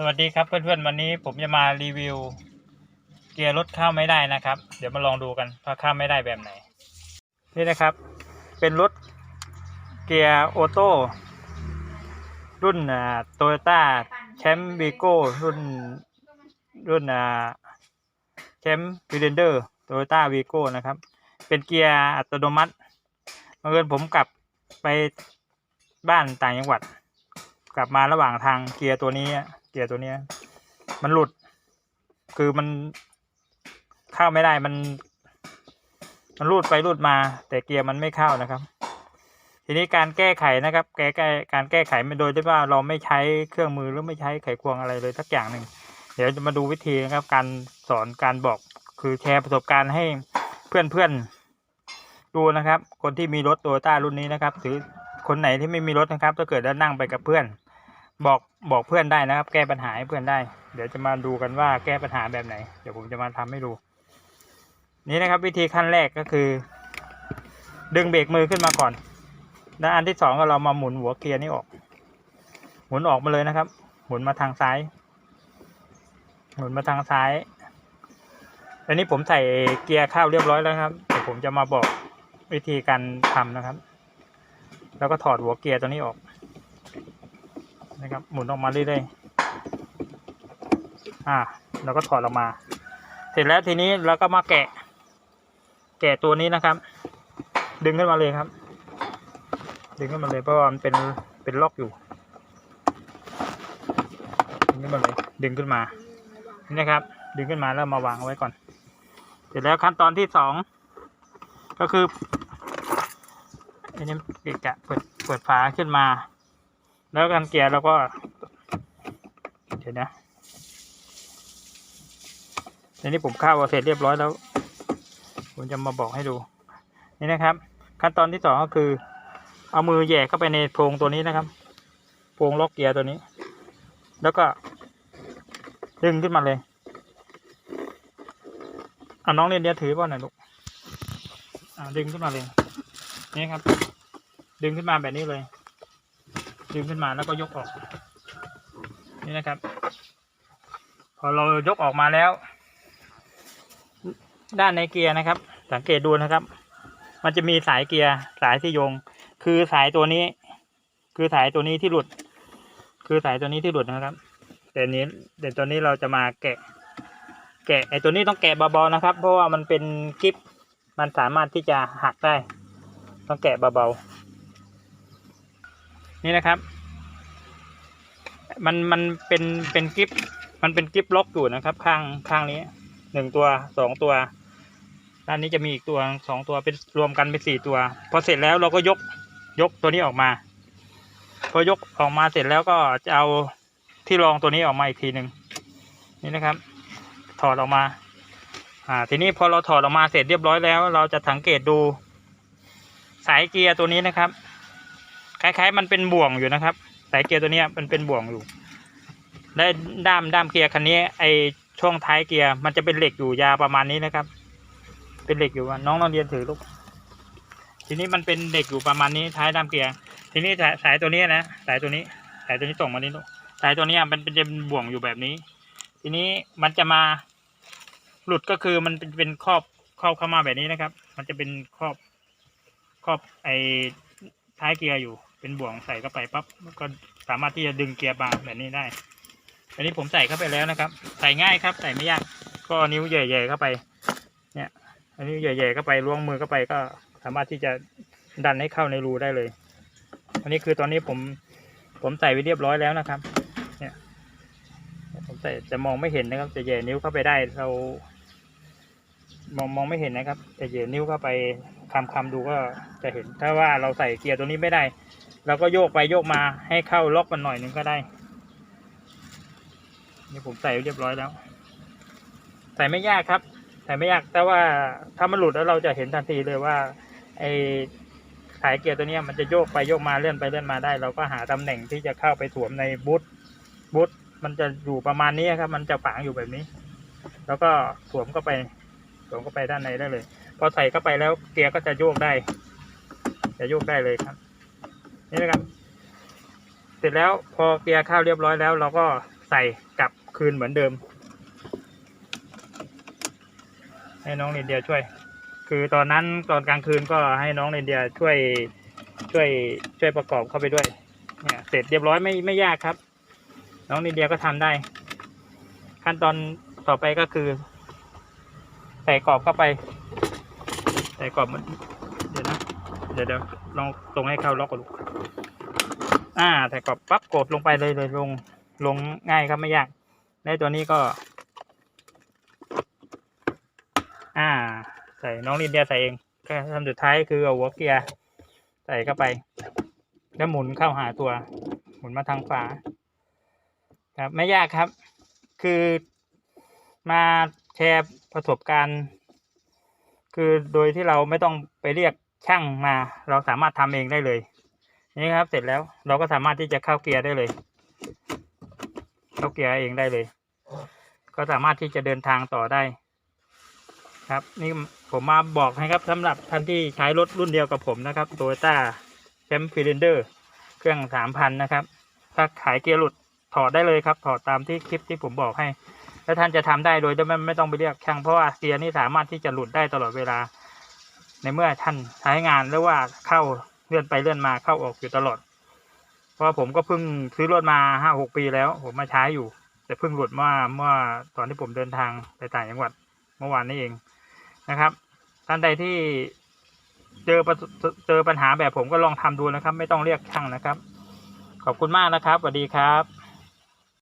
สวัสดีครับเพื่อนๆวันนี้ผมจะมารีวิว เกียร์รถข้าไม่ได้นะครับ เดี๋ยวมาลองดูกันว่าข้าไม่ได้แบบไหน นี่นะครับ เป็นรถเกียร์ออโต้รุ่นโตโยต้าแชมป์วีโก้รุ่นรุ่นแชมป์วีเดนเดอร์โตโยต้าวีโก้นะครับ เป็นเกียร์อัตโนมัติเมื่อคืนผมกลับไปบ้านต่างจังหวัด กลับมาระหว่างทางเกียร์ตัวนี้ เกียร์ตัวเนี้ย มันหลุด คือมันเข้าไม่ได้มัน มันรูดไปรูดมา แต่เกียร์มันไม่เข้านะครับ ทีนี้การแก้ไขนะครับ แก้ไขการแก้ไขโดยที่ว่าเราไม่ใช้เครื่องมือหรือไม่ใช้ไขควงอะไรเลยสักอย่างหนึ่งเดี๋ยวจะมาดูวิธีนะครับ การสอนการบอกคือแชร์ประสบการณ์ให้เพื่อนๆดูนะครับ คนที่มีรถโตโยต้ารุ่นนี้นะครับ หรือคนไหนที่ไม่มีรถนะครับถ้าเกิดแล้วนั่งไปกับเพื่อน บอกบอกเพื่อนได้นะครับ แก้ปัญหาให้เพื่อนได้ เดี๋ยวจะมาดูกันว่าแก้ปัญหาแบบไหน เดี๋ยวผมจะมาทำให้ดู นี่นะครับ วิธีขั้นแรกก็คือ ดึงเบรกมือขึ้นมาก่อน แล้วอันที่สองก็เรามาหมุนหัวเกียร์นี้ออก หมุนออกมาเลยนะครับ หมุนมาทางซ้าย หมุนมาทางซ้ายอันนี้ผมใส่เกียร์เข้าเรียบร้อยแล้วครับเดี๋ยวผมจะมาบอกวิธีการทำนะครับ แล้วก็ถอดหัวเกียร์ตัวนี้ออก นะครับ หมุนออกมาเรื่อยๆอ่าแล้วก็ถอดออกมา เสร็จแล้วทีนี้เราก็มาแกะ แกะตัวนี้นะครับ ดึงขึ้นมาเลยครับ ดึงขึ้นมาเลยเพราะว่ามันเป็นเป็นล็อกอยู่ ดึงขึ้นมาเลย ดึงขึ้นมานี่นะครับ ดึงขึ้นมาแล้วมาวางไว้ก่อน เสร็จแล้วขั้นตอนที่สองก็คืออันนี้เกะกะเปิดเปิดฝาขึ้นมา แล้วกันเกียร์เราก็ เดี๋ยวนะทีนี้ผมข้าวเสร็จเรียบร้อยแล้ว ผมจะมาบอกให้ดู นี่นะครับ ขั้นตอนที่สองก็คือ เอามือแย่เข้าไปในโพรงตัวนี้นะครับโพรงล็อกเกียร์ตัวนี้ แล้วก็ ดึงขึ้นมาเลยเอาน้องเรียนเดียถือป่ะหน่อยลูกอ่าดึงขึ้นมาเลย นี่ครับ ดึงขึ้นมาแบบนี้เลย ดึงขึ้นมาแล้วก็ยกออก นี่นะครับ พอเรายกออกมาแล้ว ด้านในเกียร์นะครับ สังเกตดูนะครับ มันจะมีสายเกียร์สายที่โยง คือสายตัวนี้ คือสายตัวนี้ที่หลุด คือสายตัวนี้ที่หลุดนะครับแต่นี้แต่ตัวนี้เราจะมาแกะ แกะไอ้ตัวนี้ต้องแกะเบาๆนะครับ เพราะว่ามันเป็นกิฟมันสามารถที่จะหักได้ ต้องแกะเบาๆ นี่นะครับ มันมันเป็นเป็นกิฟมันเป็นกิฟล็อกอยู่นะครับ ข้างข้างนี้หนึ่งตัวสองตัว ด้านนี้จะมีอีกตัวสองตัวเป็นรวมกันเป็นสี่ตัว พอเสร็จแล้วเราก็ยกยกตัวนี้ออกมา พอยกออกมาเสร็จแล้วก็จะเอาที่รองตัวนี้ออกมาอีกทีหนึ่งนี่นะครับ ถอดออกมา อ่า ทีนี้พอเราถอดออกมาเสร็จเรียบร้อยแล้ว เราจะสังเกตดูสายเกียร์ตัวนี้นะครับ คล้ายๆ มันเป็นบ่วงอยู่นะครับ สายเกียร์ตัวนี้มันเป็นบ่วงอยู่และด้ามด้ามเกียร์คันนี้ไอช่วงท้ายเกียร์มันจะเป็นเหล็กอยู่ยาวประมาณนี้นะครับ เป็นเหล็กอยู่น้องนักเรียนถือลูก ทีนี้มันเป็นเหล็กอยู่ประมาณนี้ท้ายด้ามเกียร์ ทีนี้สายตัวนี้นะสายตัวนี้ สายตัวนี้ส่งมานี่ลูก สายตัวนี้มันเป็นจะเป็นบ่วงอยู่แบบนี้ ทีนี้มันจะมาหลุดก็คือมันเป็นเป็นครอบครอบเข้ามาแบบนี้นะครับ มันจะเป็นครอบครอบไอท้ายเกียร์อยู่ เป็นบ่วงใส่เข้าไปปั๊บก็สามารถที่จะดึงเกียร์บางแบบนี้ได้ อันนี้ผมใส่เข้าไปแล้วนะครับ ใส่ง่ายครับ ใส่ไม่ยาก ก็นิ้วใหญ่ๆเข้าไป เนี่ย อันนี้ใหญ่ๆเข้าไปล้วงมือเข้าไปก็สามารถที่จะดันให้เข้าในรูได้เลย อันนี้คือตอนนี้ผม ผมใส่ไว้เรียบร้อยแล้วนะครับ เนี่ย ผมใส่จะมองไม่เห็นนะครับ จะแหย่นิ้วเข้าไปได้เรา มองมองไม่เห็นนะครับ จะแหย่นิ้วเข้าไปคำคำดูก็จะเห็น ถ้าว่าเราใส่เกียร์ตัวนี้ไม่ได้ เราก็โยกไปโยกมาให้เข้าล็อกมันหน่อยหนึงก็ได้นี่ผมใส่เรียบร้อยแล้ว ใส่ไม่ยากครับ ใส่ไม่ยาก แต่ว่าถ้ามันหลุดแล้วเราจะเห็นทันทีเลยว่า ไอ้สายเกียร์ตัวนี้มันจะโยกไปโยกมาเลื่อนไปเลื่อนมาได้ เราก็หาตำแหน่งที่จะเข้าไปสวมในบูทบูทมันจะอยู่ประมาณนี้ครับ มันจะฝังอยู่แบบนี้ แล้วก็สวมเข้าไปสวมเข้าไปด้านในได้เลย พอใส่เข้าไปแล้วเกียร์ก็จะโยกได้ จะโยกได้เลยครับ นี่นะครับ เสร็จแล้วพอเกียข้าวเรียบร้อยแล้ว เราก็ใส่กลับคืนเหมือนเดิม ให้น้องเรนเดียช่วย คือตอนนั้นตอนกลางคืนก็ให้น้องเรนเดียช่วยช่วยช่วยประกอบเข้าไปด้วยเนี่ยเสร็จเรียบร้อยไม่ไม่ยากครับ น้องเรนเดียก็ทำได้ ขั้นตอนต่อไปก็คือ ใส่กรอบเข้าไป ใส่กรอบมันเดี๋ยวนะ เดี๋ยวเดี๋ยวลองตรงให้เข้าล็อกก่อนลูกอ่าใส่กรอบปั๊บกดลงไปเลยเลยลงลงง่ายครับไม่ยากได้ตัวนี้ก็ อ่า ใส่น้องลินเดียใส่เองแค่ทำสุดท้ายคือเอาหัวเกียร์ใส่เข้าไป แล้วหมุนเข้าหาตัว หมุนมาทางขวาครับไม่ยากครับ คือมาแชร์ประสบการณ์ คือโดยที่เราไม่ต้องไปเรียก ช่างมาเราสามารถทำเองได้เลยนี่ครับเสร็จแล้วเราก็สามารถที่จะเข้าเกียร์ได้เลย เข้าเกียร์เองได้เลย ก็สามารถที่จะเดินทางต่อได้ ครับ นี่ผมมาบอกให้ครับสำหรับท่านที่ใช้รถรุ่นเดียวกับผมนะครับ Toyota แชมป์ฟิลินเดอร์เครื่องสามพันนะครับ ถ้าขายเกียร์หลุดถอดได้เลยครับ ถอดตามที่คลิปที่ผมบอกให้ แล้วท่านจะทำได้โดยที่ไม่ไม่ต้องไปเรียกช่างเพราะว่าเกียร์นี่สามารถที่จะหลุดได้ตลอดเวลา ในเมื่อท่านใช้งานหรือว่าเข้าเลื่อนไปเลื่อนมาเข้าออกอยู่ตลอด เพราะผมก็เพิ่งซื้อรถมาห้าหกปีแล้ว ผมมาใช้อยู่ แต่เพิ่งหลุดเมื่อเมื่อตอนที่ผมเดินทางไปต่างจังหวัดเมื่อวานนี้เองนะครับ ท่านใดที่เจอเจอปัญหาแบบผมก็ลองทำดูนะครับ ไม่ต้องเรียกช่างนะครับ ขอบคุณมากนะครับสวัสดีครับ